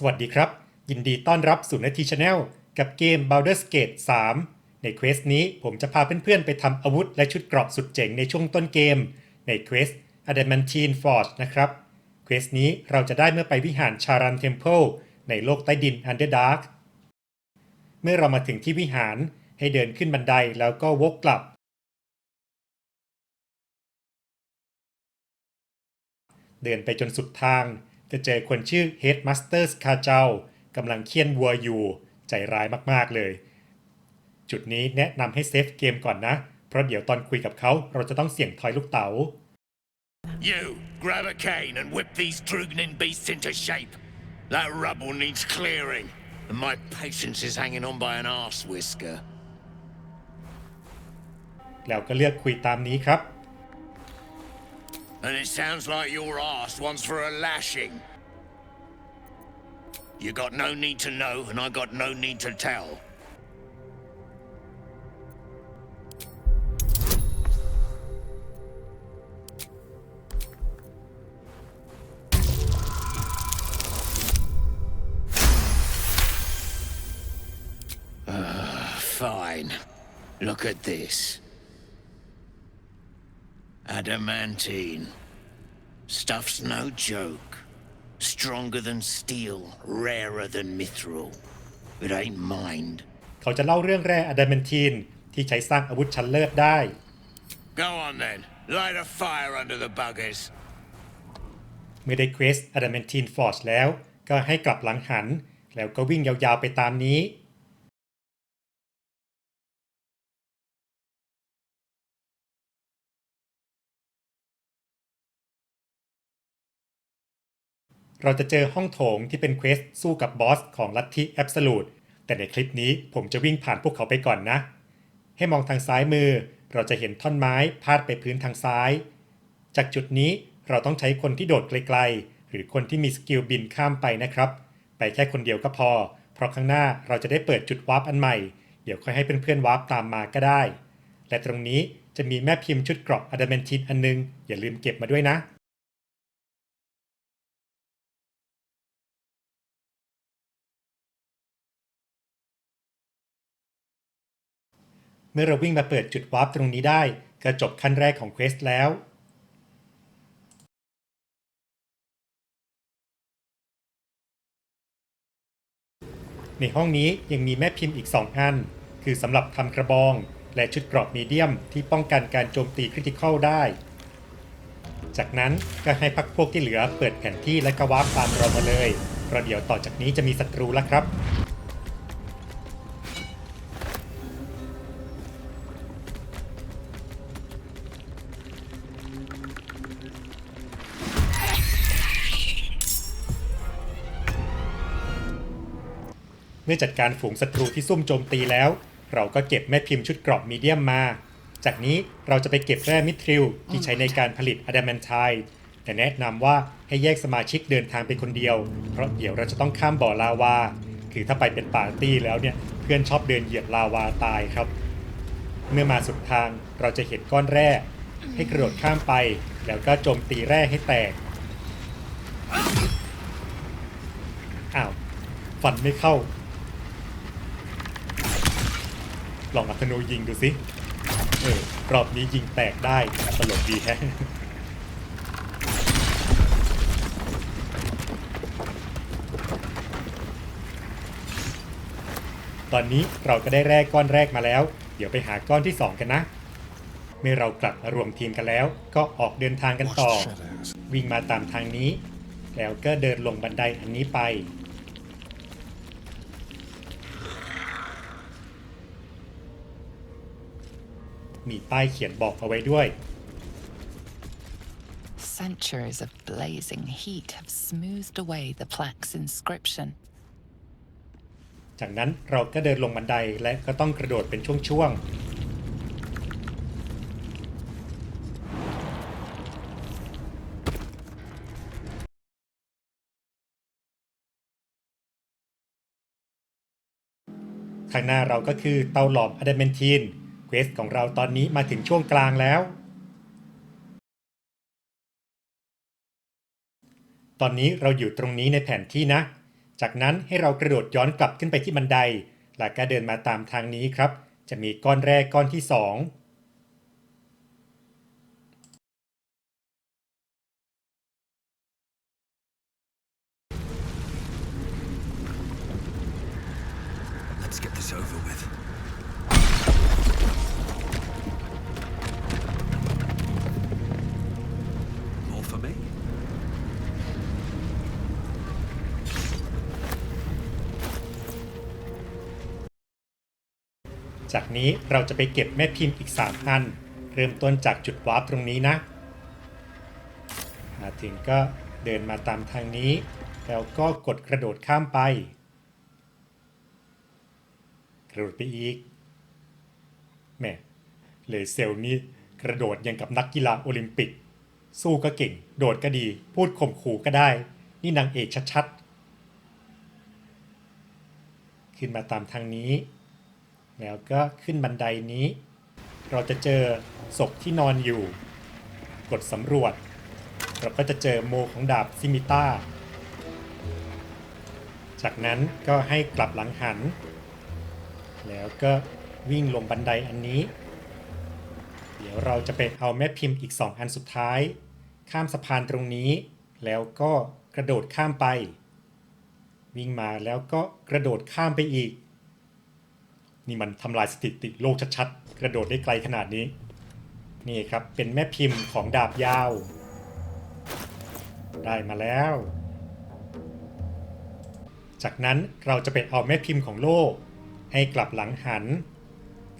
สวัสดีครับ ยินดีต้อนรับสู่นาทีชาแนลกับเกม Baldur's Gate 3 ในเควสนี้ผมจะพาเพื่อนๆ ไปทำอาวุธและชุดเกราะสุดเจ๋งในช่วงต้นเกม ในเควส Adamantine Forge นะครับเควสนี้เราจะได้เมื่อไปวิหารชารันเทมเพิลในโลกใต้ดิน Underdark เมื่อเรามาถึงที่วิหารให้เดินขึ้นบันไดแล้วก็วกกลับ เดินไปจนสุดทาง จะเจอคนชื่อ Headmaster คาเจ้ากำลังเคี่ยนวัวอยู่ ใจร้ายมากๆเลย จุดนี้แนะนำให้เซฟเกมก่อนนะ เพราะเดี๋ยวตอนคุยกับเขาเราจะต้องเสี่ยงทอยลูกเต๋า You, grab a cane and whip these Drugnin beasts into shape. That rubble needs clearing, and my patience is hanging on by an arse whisker. แล้วก็เลือกคุยตามนี้ครับ And it sounds like your arse wants for a lashing. You got no need to know, and I got no need to tell. Ah, Fine. Look at this. Adamantine. Stuff's no joke. Stronger than steel, rarer than mithril. It ain't mined. เขาจะเล่าเรื่องแร่อะดามนทีนที่ใช้สร้างอาวุธชั้นเลิศได้ Go on then. Light a fire under the buggers. เมื่อได้เควส Adamantine Forge แล้ว ก็ให้กลับหลังหัน แล้วก็วิ่งยาวๆไปตามนี้ เราจะเจอห้องโถงที่เป็นเควสสู้กับบอสของลัทธิแอบสูตแต่ในคลิปนี้ผมจะวิ่งผ่านพวกเขาไปก่อนนะ ให้มองทางซ้ายมือ เราจะเห็นท่อนไม้พาดไปพื้นทางซ้าย จากจุดนี้เราต้องใช้คนที่โดดไกลๆ หรือคนที่มีสกิลบินข้ามไปนะครับ ไปแค่คนเดียวก็พอ เพราะข้างหน้าเราจะได้เปิดจุดวาร์ปอันใหม่ เดี๋ยวค่อยให้เพื่อนๆวาร์ปตามมาก็ได้ และตรงนี้จะมีแม่พิมพ์ชุดกราะอะดามนทินอันนึง อย่าลืมเก็บมาด้วยนะ มื่อเราวิ่งมาเปิดจุดวาร์ปตรงนี้ได้ ก็จบขั้นแรกของเควสแล้วในห้องนี้ยังมีแม่พิมพ์อีก 2 อัน คือสำหรับทำกระบอง และชุดกราะมีเดียมที่ป้องกันการโจมตีคริติคอลได้ จากนั้นก็ให้พักพวกที่เหลือเปิดแผนที่และกระวาร์ปตามเรามาเลยเพราะเดี๋ยวต่อจากนี้จะมีศัตรูแล้วครับ มื่อจัดการฝูงศัตรูที่ซุ่มโจมตีแล้ว เราก็เก็บแม่พิมพ์ชุดกราะมีเดียมมา จากนี้เราจะไปเก็บแร่มิทริลที่ใช้ในการผลิตอะดามนไทด์แต่แนะนำว่าให้แยกสมาชิกเดินทางไปคนเดียว เพราะเดี๋ยวเราจะต้องข้ามบ่อลาวา คือถ้าไปเป็นปาร์ตี้แล้วเนี่ยเพื่อนชอบเดินเหยียบลาวาตายครับ เมื่อมาสุดทางเราจะเห็นก้อนแร่ให้กระโดดข้ามไป แล้วก็โจมตีแร่ให้แตก อ้าว ฟันไม่เข้า ลองอัธนูยิงดูสิเออรอบนี้ยิงแตกได้ตลกดีแฮะตอนนี้เราก็ได้แร่ก้อนแรกมาแล้ว เดี๋ยวไปหาก้อนที่ 2 กันนะ เมื่อเรากลับมารวมทีมกันแล้ว ก็ออกเดินทางกันต่อ วิ่งมาตามทางนี้ แล้วก็เดินลงบันไดอันนี้ไป มีป้ายเขียนบอกเอาไว้ด้วย Centuries of blazing heat have smoothed away the plaque's inscription. จากนั้นเราก็เดินลงบันไดและก็ต้องกระโดดเป็นช่วงๆ ข้างหน้าเราก็คือเตาหลอมอะดามนทีน เควสของเราตอนนี้มาถึงช่วงกลางแล้ว ตอนนี้เราอยู่ตรงนี้ในแผนที่นะ จากนั้นให้เรากระโดดย้อนกลับขึ้นไปที่บันไดแลักก็เดินมาตามทางนี้ครับ จะมีก้อนแรกก้อนที่ 2 จากนี้เราจะไปเก็บแม่พิมพ์อีก 3 อัน เริ่มต้นจากจุดวาร์ปตรงนี้นะ มาถึงก็เดินมาตามทางนี้ แล้วก็กดกระโดดข้ามไป กระโดดไปอีกแม่เลยเซลนี่กระโดดยังกับนักกีฬาโอลิมปิก สู้ก็เก่ง โดดก็ดี พูดข่มขู่ก็ได้ นี่นางเอกชัดๆ ขึ้นมาตามทางนี้ แล้วก็ขึ้นบันไดนี้ เราจะเจอศพที่นอนอยู่ กดสำรวจ เราก็จะเจอโมของดาบซิมิต้า จากนั้นก็ให้กลับหลังหัน แล้วก็วิ่งลงบันไดอันนี้ เดี๋ยวเราจะไปเอาแม่พิมพ์อีก 2 อันสุดท้าย ข้ามสะพานตรงนี้ แล้วก็กระโดดข้ามไป วิ่งมาแล้วก็กระโดดข้ามไปอีก นี่มันทำลายสถิติโลกชัดๆ กระโดดได้ไกลขนาดนี้ นี่ครับ เป็นแม่พิมพ์ของดาบยาว ได้มาแล้ว จากนั้นเราจะไปเอาแม่พิมพ์ของโลก ให้กลับหลังหัน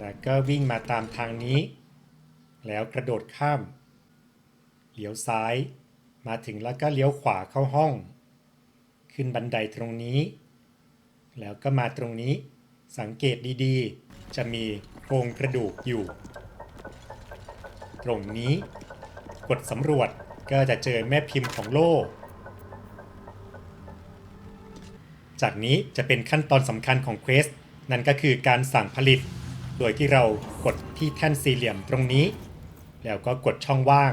แล้วก็วิ่งมาตามทางนี้ แล้วกระโดดข้าม เลี้ยวซ้าย มาถึงแล้วก็เลี้ยวขวาเข้าห้อง ขึ้นบันไดตรงนี้ แล้วก็มาตรงนี้ สังเกตดีๆ จะมีโครงกระดูกอยู่ ตรงนี้กดสำรวจก็จะเจอแม่พิมพ์ของโลกจากนี้จะเป็นขั้นตอนสำคัญของเควสนั่นก็คือการสั่งผลิต โดยที่เรากดที่แท่นสี่เหลี่ยมตรงนี้ แล้วก็กดช่องว่าง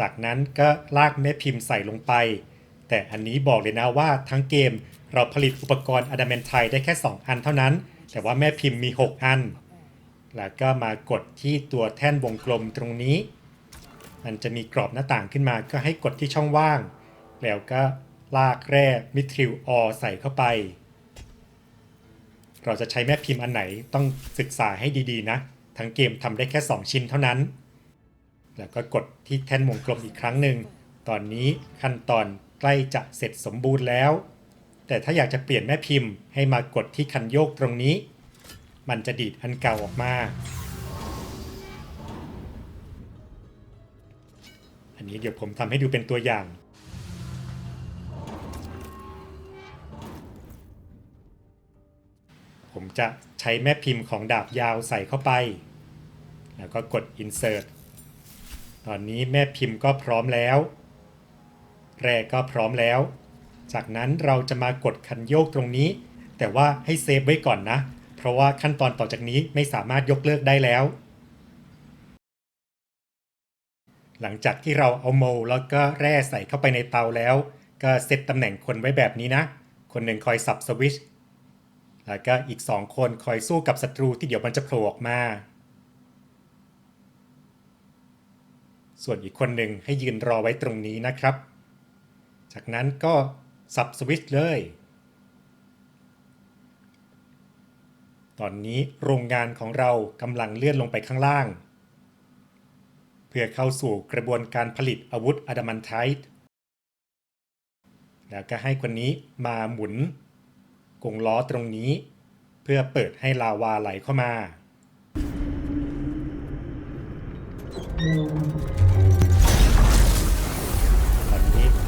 จากนั้นก็ลากแม่พิมพ์ใส่ลงไป แต่อันนี้บอกเลยนะว่าทั้งเกมเราผลิตอุปกรณ์อะดามนไทได้แค่ 2 อันเท่านั้น แต่ว่าแม่พิมพ์มี 6 อัน แล้วก็มากดที่ตัวแท่นวงกลมตรงนี้ มันจะมีกรอบหน้าต่างขึ้นมาก็ให้กดที่ช่องว่าง แล้วก็ลากแร่มิทริลออใส่เข้าไป เราจะใช้แม่พิมพ์อันไหนต้องศึกษาให้ดีๆนะ ทั้งเกมทำได้แค่ 2 ชิ้นเท่านั้น แล้วก็กดที่แท่นวงกลมอีกครั้งหนึ่ง ตอนนี้ขั้นตอนใกล้จะเสร็จสมบูรณ์แล้ว แต่ถ้าอยากจะเปลี่ยนแม่พิมพ์ให้มากดที่คันโยกตรงนี้ มันจะดีดอันเก่าออกมา อันนี้เดี๋ยวผมทำให้ดูเป็นตัวอย่าง ผมจะใช้แม่พิมพ์ของดาบยาวใส่เข้าไป แล้วก็กด insert ตอนนี้แม่พิมพ์ก็พร้อมแล้ว แรกก็พร้อมแล้ว จากนั้นเราจะมากดคันโยกตรงนี้ แต่ว่าให้เซฟไว้ก่อนนะ เพราะว่าขั้นตอนต่อจากนี้ไม่สามารถยกเลิกได้แล้ว หลังจากที่เราเอาโมแล้วก็แร่ใส่เข้าไปในเตาแล้ว ก็เซตตำแหน่งคนไว้แบบนี้นะ คนหนึ่งคอยสับสวิตช์แล้วก็อีก2คนคอยสู้กับศัตรูที่เดี๋ยวมันจะโผล่ออกมา ส่วนอีกคนหนึ่งให้ยืนรอไว้ตรงนี้นะครับ จากนั้นก็ สับสวิตช์เลย ตอนนี้โรงงานของเรากำลังเลื่อนลงไปข้างล่าง เพื่อเข้าสู่กระบวนการผลิตอาวุธอะดามันไทต์แล้วก็ให้คนนี้มาหมุนกงล้อตรงนี้ เพื่อเปิดให้ลาวาไหลเข้ามา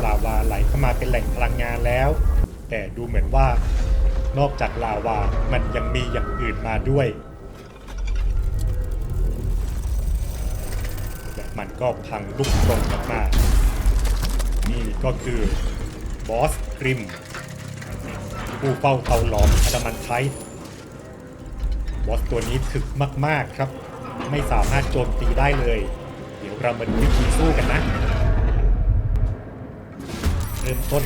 ลาวาไหลเข้ามาเป็นแหล่งพลังงานแล้ว แต่ดูเหมือนว่า นอกจากลาวามันยังมีอย่างอื่นมาด้วยและมันก็พังลุกลงออกมานี่ก็คือบอสกริมผู้เฝ้าเตาหลอมอดามันไทต์บอสตัวนี้ถึกมาก ๆครับ ไม่สามารถโจมตีได้เลย เดี๋ยวเรามาดูวิธีสู้กันนะ ริ่มต้น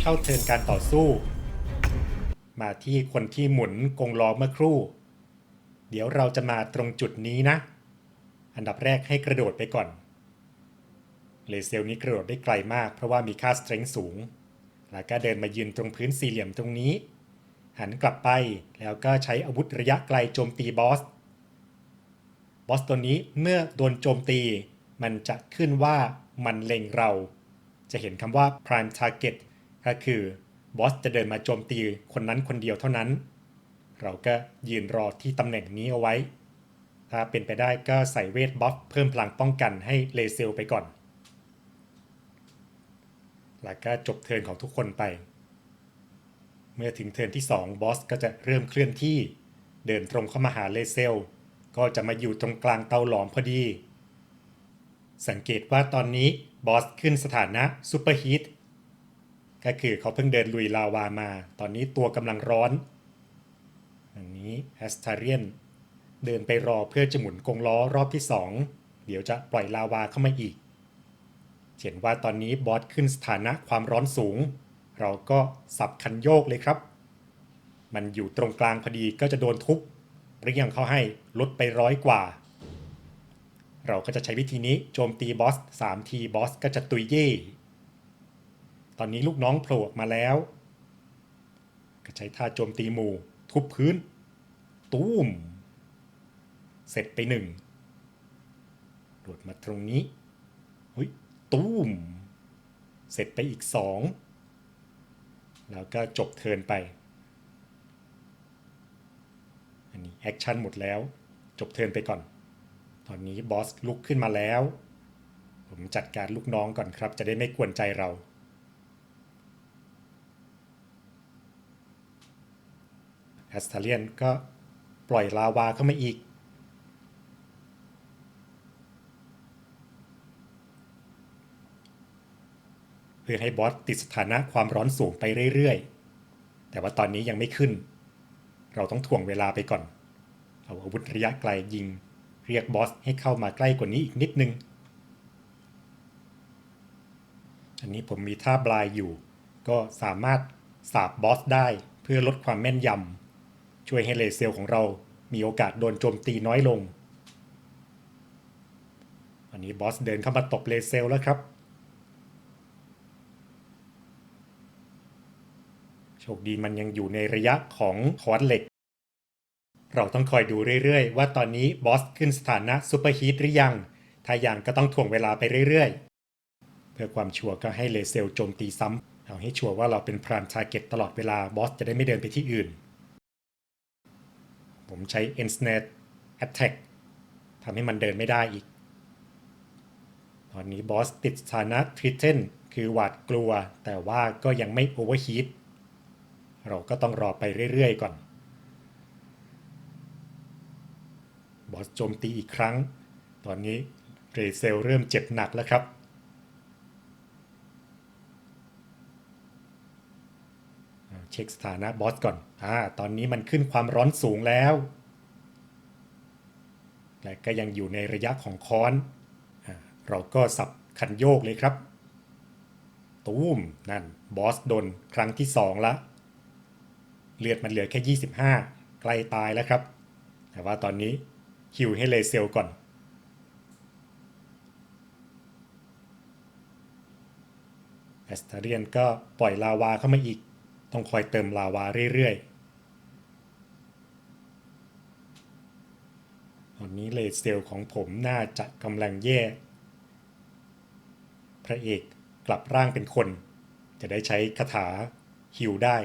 เข้าเทินการต่อสู้ มาที่คนที่หมุนกงล้อเมื่อครู่ เดี๋ยวเราจะมาตรงจุดนี้นะ อันดับแรกให้กระโดดไปก่อน เลเซลนี้กระโดดได้ไกลมากเพราะว่ามีค่า strength สูง แล้วก็เดินมายืนตรงพื้นสี่เหลี่ยมตรงนี้ หันกลับไปแล้วก็ใช้อาวุธระยะไกลโจมตีบอส บอสตัวนี้เมื่อโดนโจมตี มันจะขึ้นว่ามันเล็งเรา จะเห็นคำว่า prime target ก็คือบอสจะเดินมาโจมตีคนนั้นคนเดียวเท่านั้น เราก็ยืนรอที่ตำแหน่งนี้เอาไว้ ถ้าเป็นไปได้ก็ใส่เวทบัฟเพิ่มพลังป้องกันให้เลเซลไปก่อน แล้วก็จบเทิร์นของทุกคนไป เมื่อถึงเทิร์นที่ 2 บอสก็จะเริ่มเคลื่อนที่ เดินตรงเข้ามาหาเลเซล ก็จะมาอยู่ตรงกลางเตาหลอมพอดี สังเกตว่าตอนนี้บอสขึ้นสถานะซูเปอร์ฮีทก็คือเขาเพิ่งเดินลุยลาวามา ตอนนี้ตัวกำลังร้อน อันนี้แอสทาเรียนเดินไปรอเพื่อจะหมุนกงล้อรอบที่ 2 เดี๋ยวจะปล่อยลาวาเข้ามาอีก เห็นว่าตอนนี้บอสขึ้นสถานะความร้อนสูง เราก็สับคันโยกเลยครับ มันอยู่ตรงกลางพอดีก็จะโดนทุบเรียงเขาให้ลดไปร้อยกว่า เราก็จะใช้วิธีนี้โจมตีบอส3ทีบอสก็จะตุยเย่ ตอนนี้ลูกน้องโผล่ออกมาแล้ว ก็ใช้ท่าโจมตีหมู่ ทุบพื้น ตูม เสร็จไปหนึ่งโดดมาตรงนี้เฮ้ยตูม เสร็จไปอีกสองแล้วก็จบเทินไป อันนี้แอคชั่นหมดแล้ว จบเทินไปก่อน อนนี้บอสลุกขึ้นมาแล้ว ผมจัดการลูกน้องก่อนครับ จะได้ไม่กวนใจเรา แอสทาเลียนก็ปล่อยลาวาเข้ามาอีก เพื่อให้บอสติดสถานะความร้อนสูงไปเรื่อยๆ แต่ว่าตอนนี้ยังไม่ขึ้น เราต้องถ่วงเวลาไปก่อน เอาอาวุธระยะไกลยิง เรียกบอสให้เข้ามาใกล้กว่านี้อีกนิดนึง อันนี้ผมมีท่าบลายอยู่ ก็สามารถสาบบอสได้เพื่อลดความแม่นยำช่วยให้เลเซลของเรามีโอกาสโดนโจมตีน้อยลง อันนี้บอสเดินเข้ามาตบเลเซลแล้วครับ โชคดีมันยังอยู่ในระยะของคอร์สเหล็ก เราต้องคอยดูเรื่อยๆ ว่าตอนนี้บอสขึ้นสถานะซูเปอร์ฮีทหรือยัง ถ้ายังก็ต้องถ่วงเวลาไปเรื่อยๆ เพื่อความชัวร์ก็ให้เลเซลโจมตีซ้ำเอาให้ชัวร์ว่าเราเป็นพรามทาร์เก็ตตลอดเวลาบอสจะได้ไม่เดินไปที่อื่น ผมใช้ Ensnare Attack ทำให้มันเดินไม่ได้อีก ตอนนี้บอสติดสถานะทริเทนคือหวาดกลัว แต่ว่าก็ยังไม่โอเวอร์ฮีทเราก็ต้องรอไปเรื่อยๆ ก่อน บอสโจมตีอีกครั้ง ตอนนี้เรเซลเริ่มเจ็บหนักแล้วครับเช็คสถานะบอสก่อนอ่าตอนนี้มันขึ้นความร้อนสูงแล้ว และก็ยังอยู่ในระยะของค้อนอเราก็สับคันโยกเลยครับ ตูมนั่นบอสโดนครั้งที่สองละ เลือดมันเหลือแค่ 25 ใกล้ตายแล้วครับ แต่ว่าตอนนี้ ฮิวให้เลเซลก่อน แอสตาเรียนก็ปล่อยลาวาเข้ามาอีก ต้องคอยเติมลาวาเรื่อยๆ ตอนนี้เลเซลของผมน่าจะกำลังแย่ พระเอกกลับร่างเป็นคน จะได้ใช้คาถาฮิวได้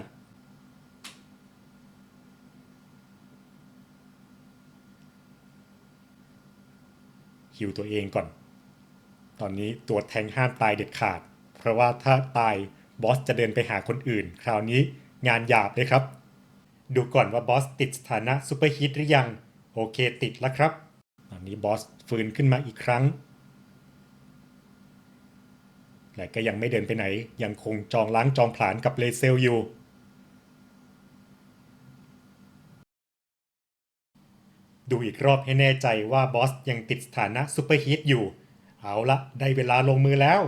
ฮิวตัวเองก่อน ตอนนี้ตัวแทงห้ามตายเด็ดขาด เพราะว่าถ้าตายบอสจะเดินไปหาคนอื่น คราวนี้งานหยาบเลยครับ ดูก่อนว่าบอสติดสถานะซูเปอร์ฮิตหรือยัง โอเคติดแล้วครับ ตอนนี้บอสฟื้นขึ้นมาอีกครั้งและก็ยังไม่เดินไปไหน ยังคงจองล้างจองผลาญกับเลเซลอยู่ ดูอีกรอบให้แน่ใจว่าบอสยังติดสถานะซูเปอร์ฮีทอยู่ เอาละได้เวลาลงมือแล้ว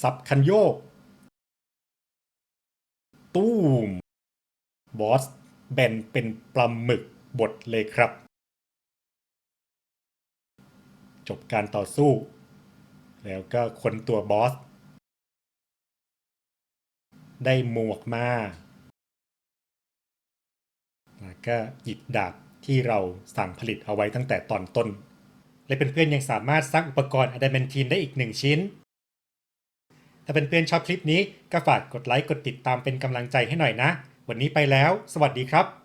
สับคันโยก ตู้มบอสแบนเป็นปลาหมึกบดเลยครับ จบการต่อสู้ แล้วก็คนตัวบอส ได้หมวกมา แล้วก็หยิบดาบ ที่เราสั่งผลิตเอาไว้ตั้งแต่ตอนต้น และเเพื่อนๆยังสามารถสร้างอุปกรณ์อะดามนทีนได้อีกหนึ่งชิ้น ถ้าเพื่อนๆชอบคลิปนี้ก็ฝากกดไลค์กดติดตามเป็นกำลังใจให้หน่อยนะ วันนี้ไปแล้ว สวัสดีครับ